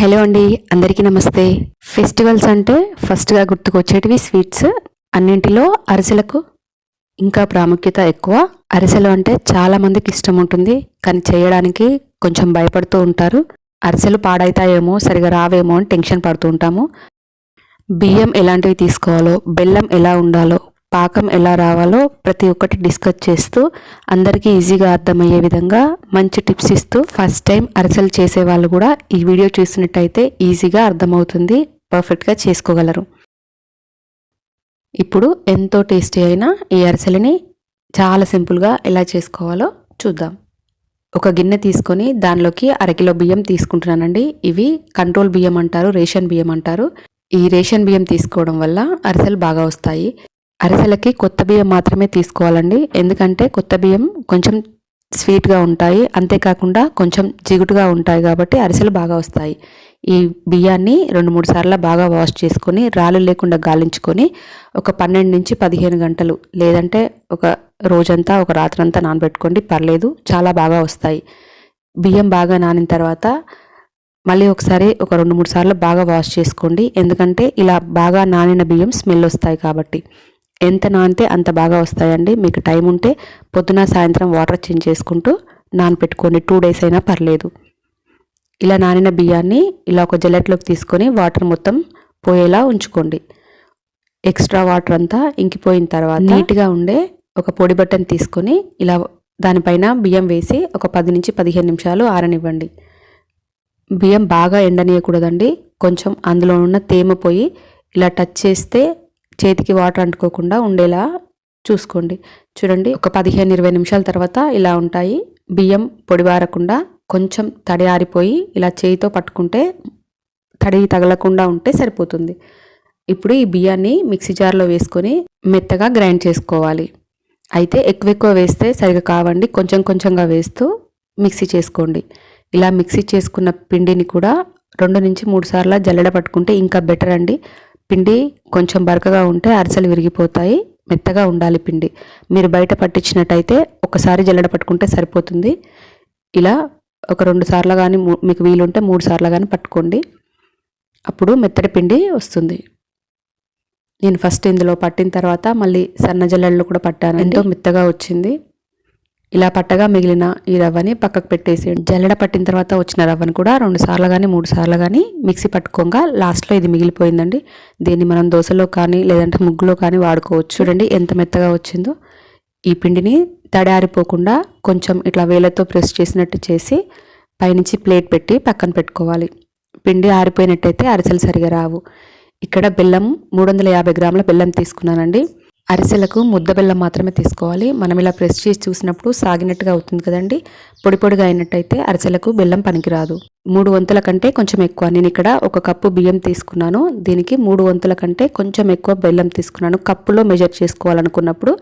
Hello అండి అందరికీ నమస్తే. ఫెస్టివల్స్ అంటే ఫస్ట్గా గుర్తుకొచ్చేటివి స్వీట్స్. అన్నింటిలో అరిసెలకు ఇంకా ప్రాముఖ్యత ఎక్కువ. అరిసెలు అంటే చాలామందికి ఇష్టం ఉంటుంది కానీ చేయడానికి కొంచెం భయపడుతూ ఉంటారు. అరిసెలు పాడైతాయేమో సరిగా రావేమో అని టెన్షన్ పడుతూ ఉంటాము. బియ్యం ఎలాంటివి తీసుకోవాలో బెల్లం ఎలా ఉండాలో పాకం ఎలా రావాలో ప్రతి ఒక్కటి డిస్కస్ చేస్తూ అందరికీ ఈజీగా అర్థమయ్యే విధంగా మంచి టిప్స్ ఇస్తూ ఫస్ట్ టైం అరిసెలు చేసే వాళ్ళు కూడా ఈ వీడియో చూసినట్టయితే ఈజీగా అర్థమవుతుంది పర్ఫెక్ట్గా చేసుకోగలరు. ఇప్పుడు ఎంతో టేస్టీ అయిన ఈ అరిసెలని చాలా సింపుల్గా ఎలా చేసుకోవాలో చూద్దాం. ఒక గిన్నె తీసుకొని దానిలోకి అరకిలో బియ్యం తీసుకుంటున్నానండి. ఇవి కంట్రోల్ బియ్యం అంటారు రేషన్ బియ్యం అంటారు. ఈ రేషన్ బియ్యం తీసుకోవడం వల్ల అరిసెలు బాగా వస్తాయి. అరిసెలకి కొత్త బియ్యం మాత్రమే తీసుకోవాలండి. ఎందుకంటే కొత్త బియ్యం కొంచెం స్వీట్గా ఉంటాయి. అంతేకాకుండా కొంచెం జిగుటుగా ఉంటాయి కాబట్టి అరిసెలు బాగా వస్తాయి. ఈ బియ్యాన్ని రెండు మూడు సార్లు బాగా వాష్ చేసుకొని రాళ్ళు లేకుండా గాలించుకొని ఒక పన్నెండు నుంచి పదిహేను గంటలు లేదంటే ఒక రోజంతా ఒక రాత్రంతా నానబెట్టుకోండి. పర్లేదు చాలా బాగా వస్తాయి. బియ్యం బాగా నానిన తర్వాత మళ్ళీ ఒకసారి ఒక రెండు మూడు సార్లు బాగా వాష్ చేసుకోండి. ఎందుకంటే ఇలా బాగా నానిన బియ్యం స్మెల్ వస్తాయి కాబట్టి. ఎంత నానితే అంత బాగా వస్తాయండి. మీకు టైం ఉంటే పొద్దున సాయంత్రం వాటర్ చేంజ్ చేసుకుంటూ నానపెట్టుకోండి. టూ డేస్ అయినా పర్లేదు. ఇలా నానిన బియ్యాన్ని ఇలా ఒక జల్లెట్లోకి తీసుకొని వాటర్ మొత్తం పోయేలా ఉంచుకోండి. ఎక్స్ట్రా వాటర్ అంతా ఇంకిపోయిన తర్వాత నీట్గా ఉండే ఒక పొడి బట్టను తీసుకొని ఇలా దానిపైన బియ్యం వేసి ఒక పది నుంచి పదిహేను నిమిషాలు ఆరనివ్వండి. బియ్యం బాగా ఎండనీయకూడదండి. కొంచెం అందులో ఉన్న తేమ పోయి ఇలా టచ్ చేస్తే చేతికి వాటర్ అంటుకోకుండా ఉండేలా చూసుకోండి. చూడండి ఒక పదిహేను ఇరవై నిమిషాల తర్వాత ఇలా ఉంటాయి. బియ్యం పొడిబారకుండా కొంచెం తడి ఆరిపోయి ఇలా చేయితో పట్టుకుంటే తడి తగలకుండా ఉంటే సరిపోతుంది. ఇప్పుడు ఈ బియ్యాన్ని మిక్సీ జార్లో వేసుకొని మెత్తగా గ్రైండ్ చేసుకోవాలి. అయితే ఎక్కువ ఎక్కువ వేస్తే సరిగా కావండి. కొంచెం కొంచెంగా వేస్తూ మిక్సీ చేసుకోండి. ఇలా మిక్సీ చేసుకున్న పిండిని కూడా రెండు నుంచి మూడు సార్లు జల్లెడ పట్టుకుంటే ఇంకా బెటర్ అండి. పిండి కొంచెం బరకగా ఉంటే అరిసెలు విరిగిపోతాయి మెత్తగా ఉండాలి పిండి. మీరు బయట పట్టించినట్టయితే ఒకసారి జల్లడ పట్టుకుంటే సరిపోతుంది. ఇలా ఒక రెండు సార్లు కానీ మీకు వీలుంటే మూడు సార్లు కానీ పట్టుకోండి. అప్పుడు మెత్తడి పిండి వస్తుంది. నేను ఫస్ట్ ఇందులో పట్టిన తర్వాత మళ్ళీ సన్న జల్లెళ్ళు కూడా పట్టాను ఎంతో మెత్తగా వచ్చింది. ఇలా పట్టగా మిగిలిన ఈ రవ్వని పక్కకు పెట్టేసి జల్లెడ పట్టిన తర్వాత వచ్చిన రవ్వని కూడా రెండు సార్లు కానీ మూడు సార్లు కానీ మిక్సీ పట్టుకోగా లాస్ట్లో ఇది మిగిలిపోయిందండి. దీన్ని మనం దోశలో కానీ లేదంటే ముగ్గులో కానీ వాడుకోవచ్చు. చూడండి ఎంత మెత్తగా వచ్చిందో. ఈ పిండిని తడారిపోకుండా కొంచెం ఇట్లా వేలతో ప్రెస్ చేసినట్టు చేసి పైనుంచి ప్లేట్ పెట్టి పక్కన పెట్టుకోవాలి. పిండి ఆరిపోయినట్టయితే అరిసెలు సరిగా రావు. ఇక్కడ బెల్లం మూడు వందల యాభై గ్రాముల బెల్లం తీసుకున్నానండి. అరిసెలకు ముద్ద బెల్లం మాత్రమే తీసుకోవాలి. మనం ఇలా ప్రెస్ చేసి చూసినప్పుడు సాగినట్టుగా అవుతుంది కదండి. పొడి పొడిగా అయినట్టయితే అరిసెలకు బెల్లం పనికిరాదు. మూడు వంతుల కంటే కొంచెం ఎక్కువ. నేను ఇక్కడ ఒక కప్పు బియ్యం తీసుకున్నాను. దీనికి మూడు వంతుల కంటే కొంచెం ఎక్కువ బెల్లం తీసుకున్నాను. కప్పులో మెజర్ చేసుకోవాలనుకున్నప్పుడు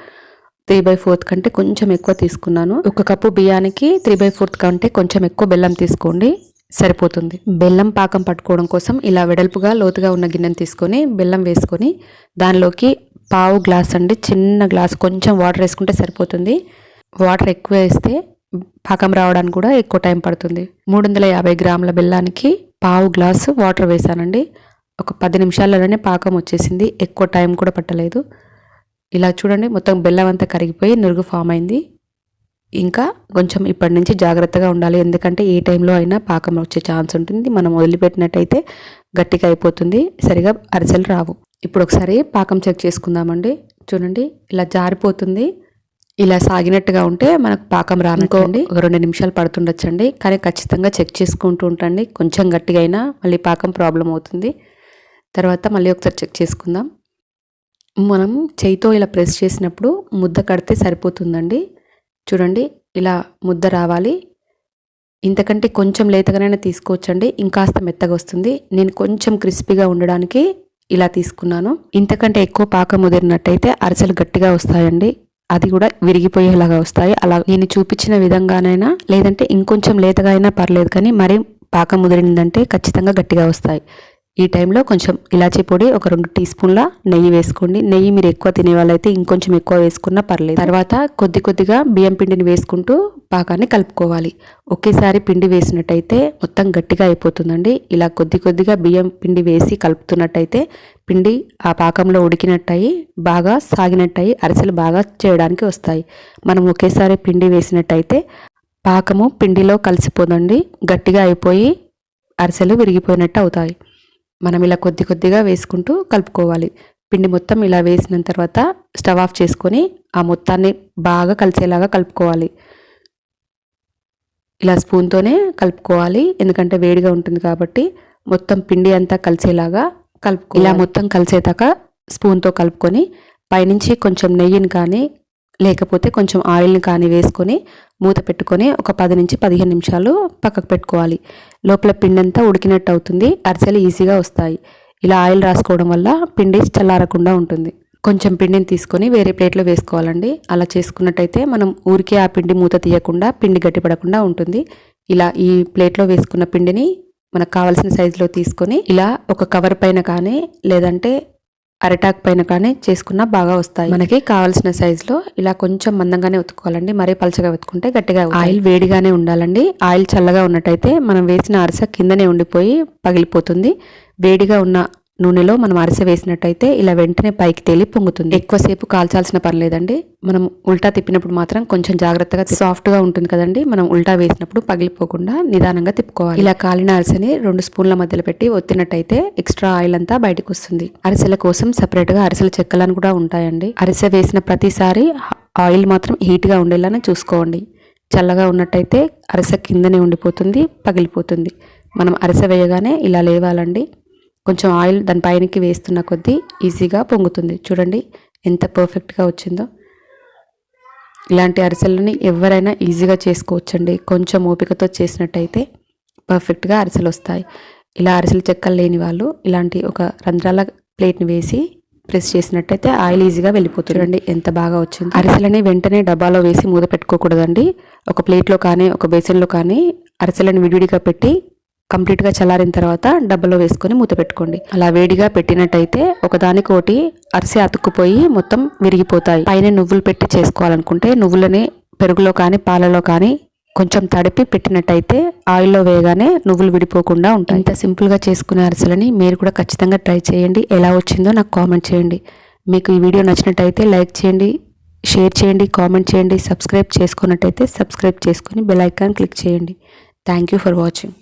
త్రీ బై ఫోర్త్ కంటే కొంచెం ఎక్కువ తీసుకున్నాను. ఒక కప్పు బియ్యానికి త్రీ బై ఫోర్త్ కంటే కొంచెం ఎక్కువ బెల్లం తీసుకోండి. సరిపోతుంది. బెల్లం పాకం పట్టుకోవడం కోసం ఇలా వెడల్పుగా లోతుగా ఉన్న గిన్నెను తీసుకొని బెల్లం వేసుకొని దానిలోకి పావు గ్లాస్ అండి చిన్న గ్లాస్. కొంచెం వాటర్ వేసుకుంటే సరిపోతుంది. వాటర్ ఎక్కువ వేస్తే పాకం రావడానికి కూడా ఎక్కువ టైం పడుతుంది. మూడు వందల యాభై గ్రాముల బెల్లానికి పావు గ్లాసు వాటర్ వేసానండి ఒక పది నిమిషాలలోనే పాకం వచ్చేసింది. ఎక్కువ టైం కూడా పట్టలేదు. ఇలా చూడండి మొత్తం బెల్లం అంతా కరిగిపోయి నురుగు ఫామ్ అయింది. ఇంకా కొంచెం ఇప్పటి నుంచి జాగ్రత్తగా ఉండాలి. ఎందుకంటే ఏ టైంలో అయినా పాకం వచ్చే ఛాన్స్ ఉంటుంది. మనం వదిలిపెట్టినట్టయితే గట్టిగా అయిపోతుంది. సరిగా అరిసెలు రావు. ఇప్పుడు ఒకసారి పాకం చెక్ చేసుకుందామండి. చూడండి ఇలా జారిపోతుంది. ఇలా సాగినట్టుగా ఉంటే మనకు పాకం రానుకోండి ఒక రెండు నిమిషాలు పడుతుండొచ్చండి. కానీ ఖచ్చితంగా చెక్ చేసుకుంటూ ఉంటండి కొంచెం గట్టిగా అయినా మళ్ళీ పాకం ప్రాబ్లం అవుతుంది. తర్వాత మళ్ళీ ఒకసారి చెక్ చేసుకుందాం. మనం చేయితో ఇలా ప్రెస్ చేసినప్పుడు ముద్ద కడితే సరిపోతుందండి. చూడండి ఇలా ముద్ద రావాలి. ఇంతకంటే కొంచెం లేతగానైనా తీసుకోవచ్చండి. ఇంకాస్త మెత్తగా వస్తుంది. నేను కొంచెం క్రిస్పీగా ఉండడానికి ఇలా తీసుకున్నాను. ఇంతకంటే ఎక్కువ పాకం ముదిరినట్టయితే అరిసెలు గట్టిగా వస్తాయండి. అది కూడా విరిగిపోయేలాగా వస్తాయి. అలా నేను చూపించిన విధంగానైనా లేదంటే ఇంకొంచెం లేతగా అయినా పర్లేదు కానీ మరీ పాకం ముదిరిందంటే ఖచ్చితంగా గట్టిగా వస్తాయి. ఈ టైంలో కొంచెం ఇలాచీ పొడి ఒక రెండు టీ స్పూన్ల నెయ్యి వేసుకోండి. నెయ్యి మీరు ఎక్కువ తినే వాళ్ళైతే ఇంకొంచెం ఎక్కువ వేసుకున్నా పర్లేదు. తర్వాత కొద్ది కొద్దిగా బియ్యం పిండిని వేసుకుంటూ పాకాన్ని కలుపుకోవాలి. ఒకేసారి పిండి వేసినట్టయితే మొత్తం గట్టిగా అయిపోతుందండి. ఇలా కొద్ది కొద్దిగా బియ్యం పిండి వేసి కలుపుతున్నట్టయితే పిండి ఆ పాకంలో ఉడికినట్టయి బాగా సాగినట్టయి అరిసెలు బాగా చేయడానికి వస్తాయి. మనం ఒకేసారి పిండి వేసినట్టయితే పాకము పిండిలో కలిసిపోదండి. గట్టిగా అయిపోయి అరిసెలు విరిగిపోయినట్టు అవుతాయి. మనం ఇలా కొద్ది కొద్దిగా వేసుకుంటూ కలుపుకోవాలి. పిండి మొత్తం ఇలా వేసిన తర్వాత స్టవ్ ఆఫ్ చేసుకొని ఆ మొత్తాన్ని బాగా కలిసేలాగా కలుపుకోవాలి. ఇలా స్పూన్తోనే కలుపుకోవాలి. ఎందుకంటే వేడిగా ఉంటుంది కాబట్టి మొత్తం పిండి అంతా కలిసేలాగా కలుపు ఇలా మొత్తం కలిసేదాకా స్పూన్తో కలుపుకొని పైనుంచి కొంచెం నెయ్యిని కానీ లేకపోతే కొంచెం ఆయిల్ని కానీ వేసుకొని మూత పెట్టుకొని ఒక పది నుంచి పదిహేను నిమిషాలు పక్కకు పెట్టుకోవాలి. లోపల పిండి అంతా ఉడికినట్టు అవుతుంది. అరిసెలు ఈజీగా వస్తాయి. ఇలా ఆయిల్ రాసుకోవడం వల్ల పిండి చల్లారకుండా ఉంటుంది. కొంచెం పిండిని తీసుకొని వేరే ప్లేట్లో వేసుకోవాలండి. అలా చేసుకున్నట్టయితే మనం ఊరికే ఆ పిండి మూత తీయకుండా పిండి గట్టిపడకుండా ఉంటుంది. ఇలా ఈ ప్లేట్లో వేసుకున్న పిండిని మనకు కావాల్సిన సైజులో తీసుకొని ఇలా ఒక కవర్ పైన కానీ లేదంటే అరిటాక్ పైన కానీ చేసుకున్నా బాగా వస్తాయి. మనకి కావాల్సిన సైజులో ఇలా కొంచెం మందంగానే ఉతుక్కోవాలండి. మరీ పలచగా ఉతుకుంటే గట్టిగా ఆయిల్ వేడిగానే ఉండాలండి. ఆయిల్ చల్లగా ఉన్నట్టయితే మనం వేసిన అరస కిందనే ఉండిపోయి పగిలిపోతుంది. వేడిగా ఉన్న నూనెలో మనం అరిసె వేసినట్టయితే ఇలా వెంటనే పైకి తేలి పొంగుతుంది. ఎక్కువసేపు కాల్చాల్సిన పర్లేదండి. మనం ఉల్టా తిప్పినప్పుడు మాత్రం కొంచెం జాగ్రత్తగా సాఫ్ట్గా ఉంటుంది కదండి. మనం ఉల్టా వేసినప్పుడు పగిలిపోకుండా నిదానంగా తిప్పుకోవాలి. ఇలా కాలిన అరిసెని రెండు స్పూన్ల మధ్యలో పెట్టి ఒత్తినట్టయితే ఎక్స్ట్రా ఆయిల్ అంతా బయటకు వస్తుంది. అరిసెల కోసం సపరేట్గా అరిసెల చెక్కలను కూడా ఉంటాయండి. అరిసె వేసిన ప్రతిసారి ఆయిల్ మాత్రం హీట్గా ఉండేలానే చూసుకోండి. చల్లగా ఉన్నట్టయితే అరిసె కిందనే ఉండిపోతుంది పగిలిపోతుంది. మనం అరిసె వేయగానే ఇలా లేవాలండి. కొంచెం ఆయిల్ దాని పైనకి వేస్తున్న కొద్దీ ఈజీగా పొంగుతుంది. చూడండి ఎంత పర్ఫెక్ట్గా వచ్చిందో. ఇలాంటి అరిసెలని ఎవరైనా ఈజీగా చేసుకోవచ్చండి. కొంచెం ఓపికతో చేసినట్టయితే పర్ఫెక్ట్గా అరిసెలు వస్తాయి ఇలా అరిసెలు చెక్కలు లేని వాళ్ళు ఇలాంటి ఒక రంధ్రాల ప్లేట్ని వేసి ప్రెస్ చేసినట్టయితే ఆయిల్ ఈజీగా వెళ్ళిపోతుంది. చూడండి ఎంత బాగా వచ్చింది. అరిసెలని వెంటనే డబ్బాలో వేసి మూత పెట్టుకోకూడదండి. ఒక ప్లేట్లో కానీ ఒక బేసిన్లో కానీ అరిసెలను విడివిడిగా పెట్టి కంప్లీట్గా చల్లారిన తర్వాత డబ్బలో వేసుకొని మూత పెట్టుకోండి. అలా వేడిగా పెట్టినట్టయితే ఒకదానికోటి అరిసె అతుక్కుపోయి మొత్తం విరిగిపోతాయి. పైన నువ్వులు పెట్టి చేసుకోవాలనుకుంటే నువ్వులని పెరుగులో కానీ పాలలో కానీ కొంచెం తడిపి పెట్టినట్టయితే ఆయిల్లో వేయగానే నువ్వులు విడిపోకుండా ఉంటాయి. ఇంత సింపుల్గా చేసుకునే అరిసెలని మీరు కూడా ఖచ్చితంగా ట్రై చేయండి. ఎలా వచ్చిందో నాకు కామెంట్ చేయండి. మీకు ఈ వీడియో నచ్చినట్టయితే లైక్ చేయండి షేర్ చేయండి కామెంట్ చేయండి సబ్స్క్రైబ్ చేసుకున్నట్టయితే సబ్స్క్రైబ్ చేసుకొని బెల్ ఐకాన్ క్లిక్ చేయండి. Thank you for watching.